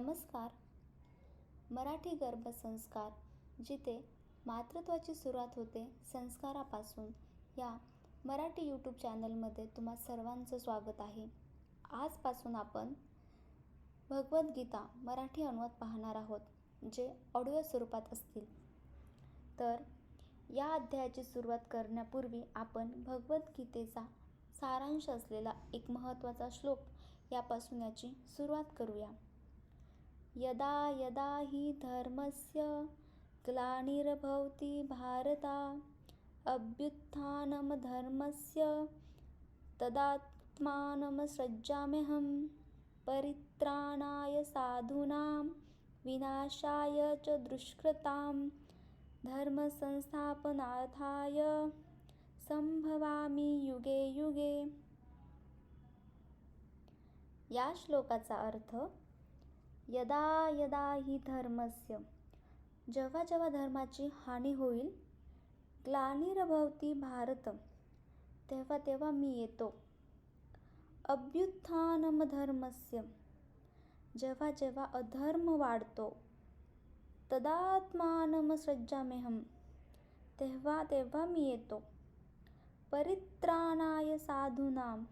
नमस्कार. मराठी गर्भसंस्कार जिथे मातृत्वाची सुरुवात होते संस्कारापासून या मराठी यूट्यूब चॅनलमध्ये तुम्हा सर्वांचं स्वागत आहे. आजपासून आपण भगवद्गीता मराठी अनुवाद पाहणार आहोत जे ऑडिओ स्वरूपात असतील. तर या अध्यायाची सुरुवात करण्यापूर्वी आपण भगवद्गीतेचा सारांश असलेला एक महत्त्वाचा श्लोक यापासून याची सुरुवात करूया. यदा यदा हि धर्मस्य ग्लानिर्भवति भारता अभ्युत्थानमधर्मस्य तदात्मानं सृजाम्यहं परित्राणाय साधूनां विनाशाय च दुष्कृतां धर्मसंस्थापनार्थाय संभवामी युगे युगे। या श्लोकाचा अर्थ यदा यदा हि धर्मस्य जेव्हा जेव्हा धर्माची हानी होईल ग्लानिरभवती भारत तेव्हा तेव्हा मी येतो. अभ्युत्थानम धर्मस्य जेव्हा जेव्हा अधर्म वाढतो तदात्मानम सज्जामेहम तेव्हा तेव्हा मी येतो. परित्राणाय साधूनाम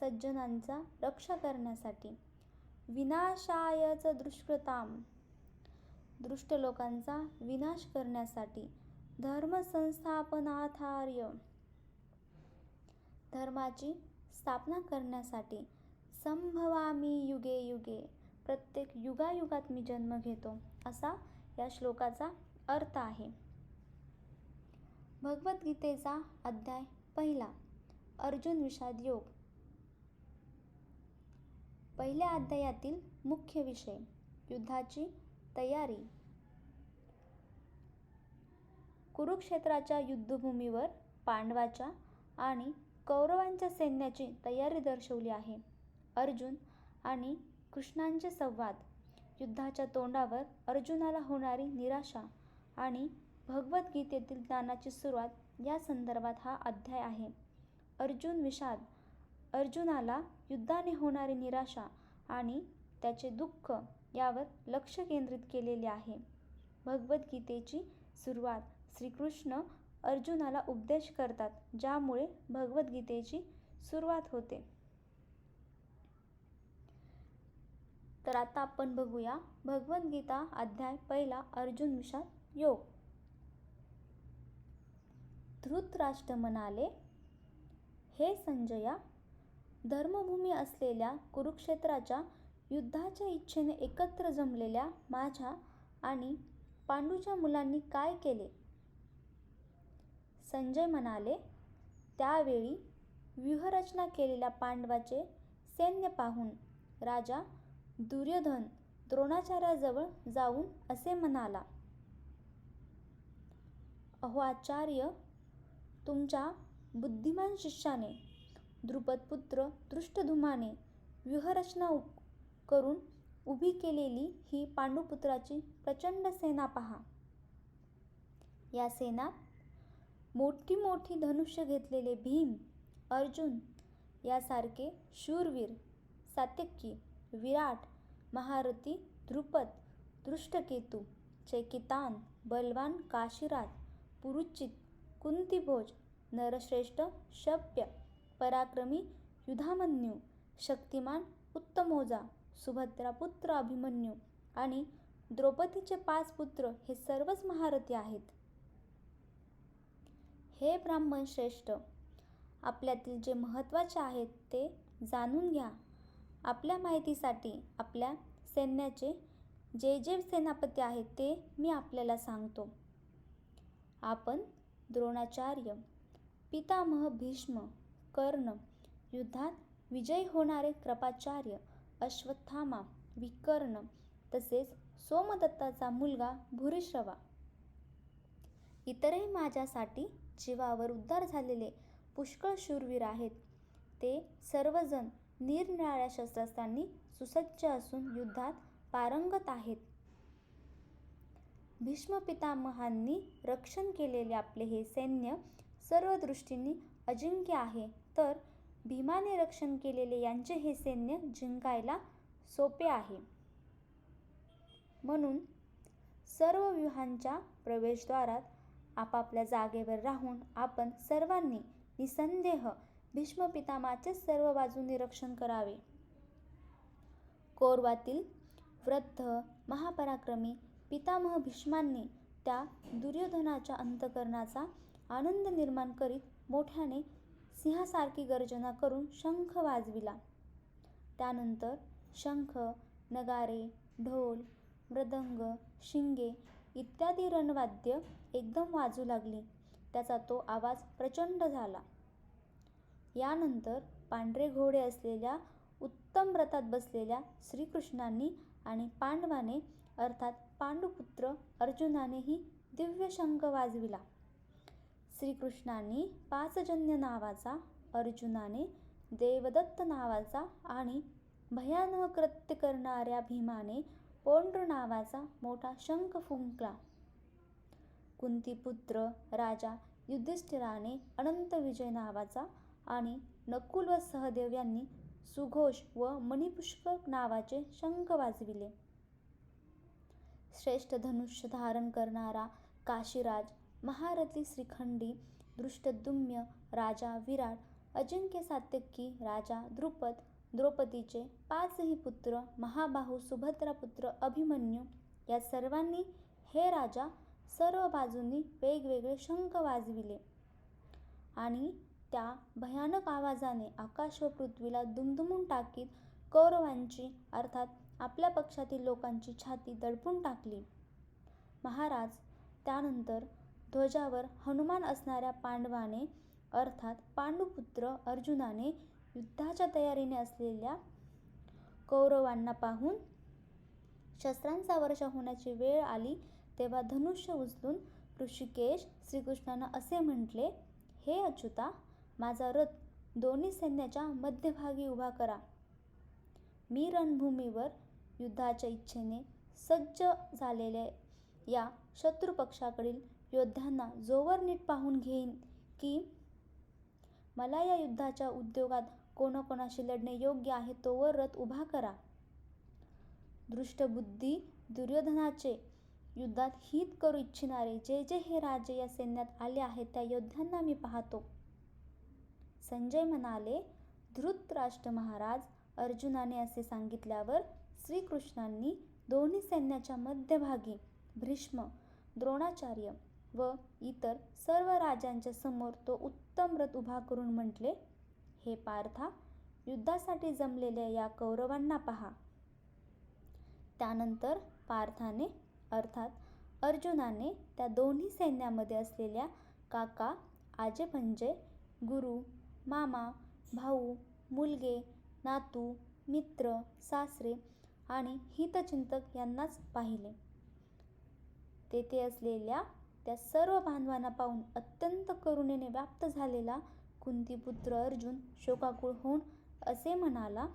सज्जनांचा रक्षा करण्यासाठी विनाशायच दुष्कृताम. दृष्ट लोकांचा विनाश करण्यासाठी धर्मसंस्थापनाथार्य धर्माची स्थापना करण्यासाठी संभवामी युगे युगे प्रत्येक युगायुगात मी जन्म घेतो असा या श्लोकाचा अर्थ आहे. भगवद्गीतेचा अध्याय पहिला अर्जुन विषाद योग. पहिल्या अध्यायातील मुख्य विषय युद्धाची तयारी. कुरुक्षेत्राच्या युद्धभूमीवर पांडवाच्या आणि कौरवांच्या सैन्याची तयारी दर्शवली आहे. अर्जुन आणि कृष्णांचे संवाद. युद्धाच्या तोंडावर अर्जुनाला होणारी निराशा आणि भगवद्गीतेतील ज्ञानाची सुरुवात या संदर्भात हा अध्याय आहे. अर्जुन विषाद अर्जुनाला युद्धाने होणारी निराशा आणि त्याचे दुःख यावर लक्ष केंद्रित केलेले आहे. भगवद्गीतेची सुरुवात श्रीकृष्ण अर्जुनाला उपदेश करतात ज्यामुळे भगवद्गीतेची सुरुवात होते. तर आता आपण बघूया भगवद्गीता अध्याय पहिला अर्जुन विषाद योग. धृतराष्ट्र म्हणाले हे संजया धर्मभूमी असलेल्या कुरुक्षेत्राच्या युद्धाच्या इच्छेने एकत्र जमलेल्या माझ्या आणि पांडूच्या मुलांनी काय केले? संजय म्हणाले त्यावेळी व्यूहरचना केलेल्या पांडवाचे सैन्य पाहून राजा दुर्योधन द्रोणाचार्याजवळ जाऊन असे म्हणाला अहो आचार्य तुमच्या बुद्धिमान शिष्याने द्रुपदपुत्र दृष्टधुमाने व्यूहरचना करून उभी केलेली ही पांडुपुत्राची प्रचंड सेना पहा. या सेनात मोठी मोठी धनुष्य घेतलेले भीम अर्जुन यासारखे शूरवीर सात्यकी विराट महारथी द्रुपद दृष्टकेतू चैकितान बलवान काशीराज पुरुचित कुंतीभोज नरश्रेष्ठ शव्य पराक्रमी युधामन्यू शक्तिमान उत्तमोजा सुभद्रापुत्र अभिमन्यू आणि द्रौपदीचे पाच पुत्र हे सर्वच महारथी आहेत. हे ब्राह्मण श्रेष्ठ आपल्यातील जे महत्त्वाचे आहेत ते जाणून घ्या. आपल्या माहितीसाठी आपल्या सैन्याचे जे जे सेनापती आहेत ते मी आपल्याला सांगतो. आपण द्रोणाचार्य पितामह भीष्म कर्ण युद्धात विजयी होणारे कृपाचार्य अश्वत्थामा विकर्ण तसेच सोमदत्ताचा मुलगा भूरिश्रवा. इतरही माझ्यासाठी जीवावर उद्धार झालेले पुष्कळ शूरवीर आहेत. ते सर्वजण निरनिराळ्या शस्त्रास्त्रांनी सुसज्ज असून युद्धात पारंगत आहेत. भीष्म पितामहांनी रक्षण केलेले आपले हे सैन्य सर्व दृष्टींनी अजिंक्य आहे. तर भीमाने रक्षण केलेले यांचे हे सैन्य जिंकायला सोपे आहे. म्हणून सर्व व्यूहांच्या प्रवेशद्वारात आपापल्या जागेवर राहून आपण सर्वांनी निसंदेह भीष्म पितामहाचे सर्व बाजू निरीक्षण करावे. कौरवातील वृद्ध महापराक्रमी पितामह भीष्मांनी त्या दुर्योधनाच्या अंतकरणाचा आनंद निर्माण करीत मोठ्याने सिंहासारखी गर्जना करून शंख वाजविला. त्यानंतर शंख नगारे ढोल मृदंग शिंगे इत्यादी रणवाद्य एकदम वाजू लागली. त्याचा तो आवाज प्रचंड झाला. यानंतर पांढरे घोडे असलेल्या उत्तम रथात बसलेल्या श्रीकृष्णांनी आणि पांडवाने अर्थात पांडुपुत्र अर्जुनानेही दिव्य शंख वाजविला. श्रीकृष्णांनी पाचजन्य नावाचा अर्जुनाने देवदत्त नावाचा आणि भयानक कृत्य करणाऱ्या भीमाने पौंड्र नावाचा मोठा शंख फुंकला. कुंतीपुत्र राजा युधिष्ठिराने अनंत विजय नावाचा आणि नकुल व सहदेव यांनी सुघोष व मणिपुष्कर नावाचे शंख वाजविले. श्रेष्ठ धनुष्य धारण करणारा काशीराज महारथी श्रीखंडी दृष्टदुम्य राजा विराट अजिंक्य सात्यकी राजा द्रुपद द्रौपदीचे पाचही पुत्र महाबाहू सुभद्रापुत्र अभिमन्यू या सर्वांनी हे राजा सर्व बाजूंनी वेगवेगळे शंख वाजविले. आणि त्या भयानक आवाजाने आकाश व पृथ्वीला दुमदुमून टाकीत कौरवांची अर्थात आपल्या पक्षातील लोकांची छाती दडपून टाकली. महाराज त्यानंतर ध्वजावर हनुमान असणाऱ्या पांडवाने अर्थात पांडुपुत्र अर्जुनाने युद्धाच्या तयारीने असलेल्या कौरवांना पाहून शस्त्रांचा वर्षा होण्याची वेळ आली तेव्हा धनुष्य उचलून ऋषिकेश श्रीकृष्णानं असे म्हटले हे अच्युता माझा रथ दोन्ही सैन्याच्या मध्यभागी उभा करा. मी रणभूमीवर युद्धाच्या इच्छेने सज्ज झालेल्या या शत्रुपक्षाकडील योद्ध्यांना जोवर नीट पाहून घेईन की मला या युद्धाच्या उद्योगात कोणाकोणाशी लढणे योग्य आहे तोवर रथ उभा करा. दृष्टबुद्धी दुर्योधनाचे युद्धात हित करू इच्छिणारे जे जे हे राजे या सैन्यात आले आहेत त्या योद्ध्यांना मी पाहतो. संजय म्हणाले धृतराष्ट्र महाराज अर्जुनाने असे सांगितल्यावर श्रीकृष्णांनी दोन्ही सैन्याच्या मध्यभागी भीष्म द्रोणाचार्य व इतर सर्व राजांच्या समोर तो उत्तम रथ उभा करून म्हटले हे पार्था युद्धासाठी जमलेल्या या कौरवांना पहा. त्यानंतर पार्थाने अर्थात अर्जुनाने त्या दोन्ही सैन्यामध्ये असलेल्या काका आजे म्हणजे गुरु मामा भाऊ मुलगे नातू मित्र सासरे आणि हितचिंतक यांनाच पाहिले. तेथे असलेल्या त्या सर्व बांधवांना पाहून अत्यंत करुणेने व्याप्त झालेला कुंतीपुत्र अर्जुन शोकाकुळ होऊन असे म्हणाला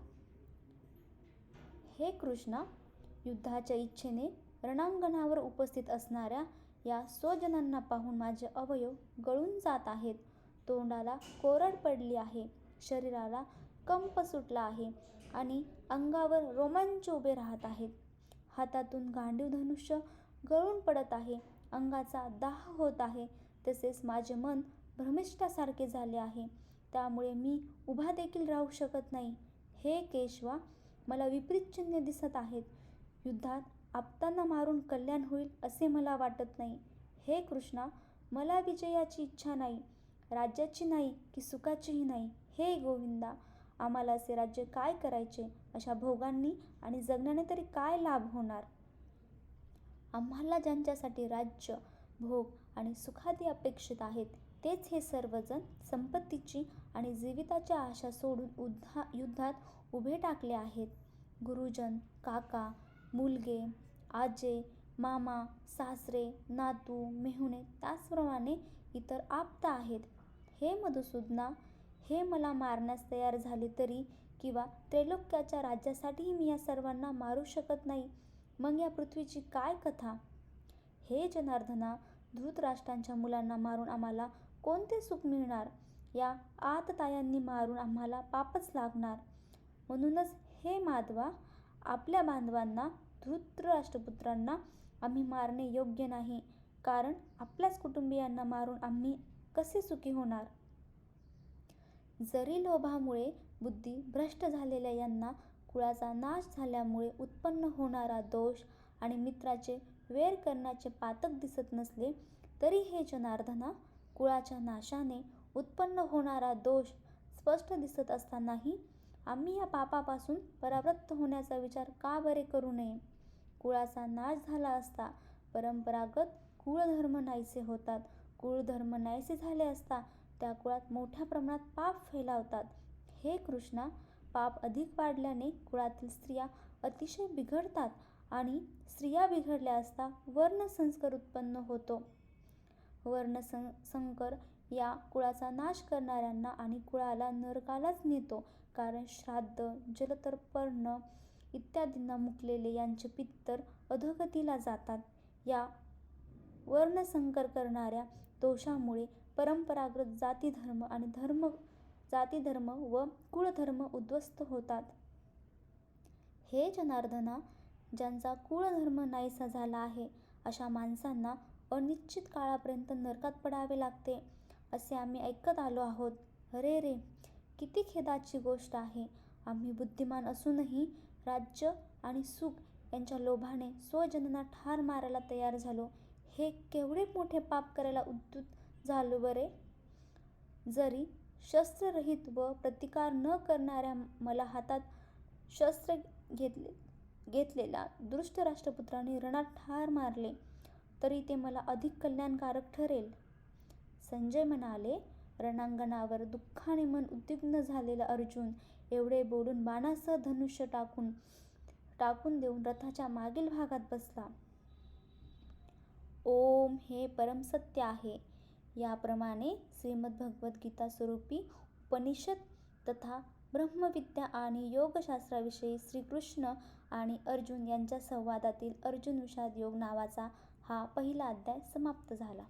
हे कृष्णा युद्धाच्या इच्छेने रणांगणावर उपस्थित असणाऱ्या या स्वजनांना पाहून माझे अवयव गळून जात आहेत. तोंडाला कोरड पडली आहे शरीराला कंप सुटला आहे आणि अंगावर रोमांच उभे राहत आहेत. हातातून गांडीव धनुष्य गळून पडत आहे. अंगाचा दाह होत आहे तसेच माझे मन भ्रमिष्ठासारखे झाले आहे. त्यामुळे मी उभा देखील राहू शकत नाही. हे केशवा मला विपरीत चिन्ह दिसत आहेत. युद्धात आपताना मारून कल्याण होईल असे मला वाटत नाही. हे कृष्णा मला विजयाची इच्छा नाही राज्याची नाही की सुखाचीही नाही. हे गोविंदा आम्हाला असे राज्य काय करायचे? अशा भोगांनी आणि जगण्याने तरी काय लाभ होणार? आम्हाला ज्यांच्यासाठी राज्य भोग आणि सुखादी अपेक्षित आहेत तेच हे सर्वजण संपत्तीची आणि जीविताच्या आशा सोडून उद्धा युद्धात उभे टाकले आहेत. गुरुजन काका मुलगे आजे मामा सासरे नातू मेहुणे त्याचप्रमाणे इतर आप्त आहेत. हे मधुसूदना हे मला मारण्यास तयार झाले तरी किंवा त्रैलोक्याच्या राज्यासाठीही मी या सर्वांना मारू शकत नाही. मग या पृथ्वीची काय कथा? हे जनार्दना धृतराष्ट्रांच्या मुलांना मारून आम्हाला कोणते सुख मिळणार? या आततायांनी मारून आम्हाला पापच लागणार? म्हणूनच हे माधवा आपल्या बांधवांना धृतराष्ट्रपुत्रांना आम्ही मारणे योग्य नाही. कारण आपल्याच कुटुंबियांना मारून आम्ही कसे सुखी होणार? जरी लोभामुळे बुद्धी भ्रष्ट झालेल्या यांना कुळाचा नाश झाल्यामुळे उत्पन्न होणारा दोष आणि मित्राचे वेर करण्याचे पातक दिसत नसले तरी हे जनार्दना कुळाच्या नाशाने उत्पन्न होणारा दोष स्पष्ट दिसत असतानाही आम्ही या पापापासून परावृत्त होण्याचा विचार का बरे करू नये? कुळाचा नाश झाला असता परंपरागत कुळधर्म नाहीसे होतात. कुळधर्म नाहीसे झाले असता त्या कुळात मोठ्या प्रमाणात पाप फैलावतात. हे कृष्णा पाप अधिक वाढल्याने कुळातील स्त्रिया अतिशय बिघडतात आणि स्त्रिया बिघडल्या असता वर्णसंस्कार उत्पन्न होतो. वर्णसं संकर या कुळाचा नाश करणाऱ्यांना आणि कुळाला नरकालाच नेतो. कारण श्राद्ध जलतर्पण इत्यादींना मुकलेले यांचे पित्तर अधोगतीला जातात. या वर्णसंकर करणाऱ्या दोषामुळे परंपरागत जातीधर्म आणि धर्म जातीधर्म व कुळधर्म उद्ध्वस्त होतात. हे जनार्दना ज्यांचा कुळधर्म नाहीसा झाला आहे अशा माणसांना अनिश्चित काळापर्यंत नरकात पडावे लागते असे आम्ही ऐकत आलो आहोत. अरे रे किती खेदाची गोष्ट आहे. आम्ही बुद्धिमान असूनही राज्य आणि सुख यांच्या लोभाने स्वजनांना ठार मारायला तयार झालो. हे केवढे मोठे पाप करायला उद्युत झालो बरे? जरी शस्त्ररहित व प्रतिकार न करणाऱ्या मला हातात शस्त्र घेतले घेतलेला दृष्ट राष्ट्रपुत्राने रणात ठार मारले तरी ते मला अधिक कल्याणकारक ठरेल. संजय म्हणाले रणांगणावर दुःखाने मन उद्विग्न झालेला अर्जुन एवढे बोलून बाणासह धनुष्य टाकून टाकून देऊन रथाच्या मागील भागात बसला. ओम हे परमसत्य आहे. याप्रमाणे श्रीमद्भगवद्गीता स्वरूपी उपनिषद तथा ब्रह्मविद्या आणि योगशास्त्राविषयी श्रीकृष्ण आणि अर्जुन यांच्या संवादातील अर्जुन विषाद योग नावाचा हा पहिला अध्याय समाप्त झाला.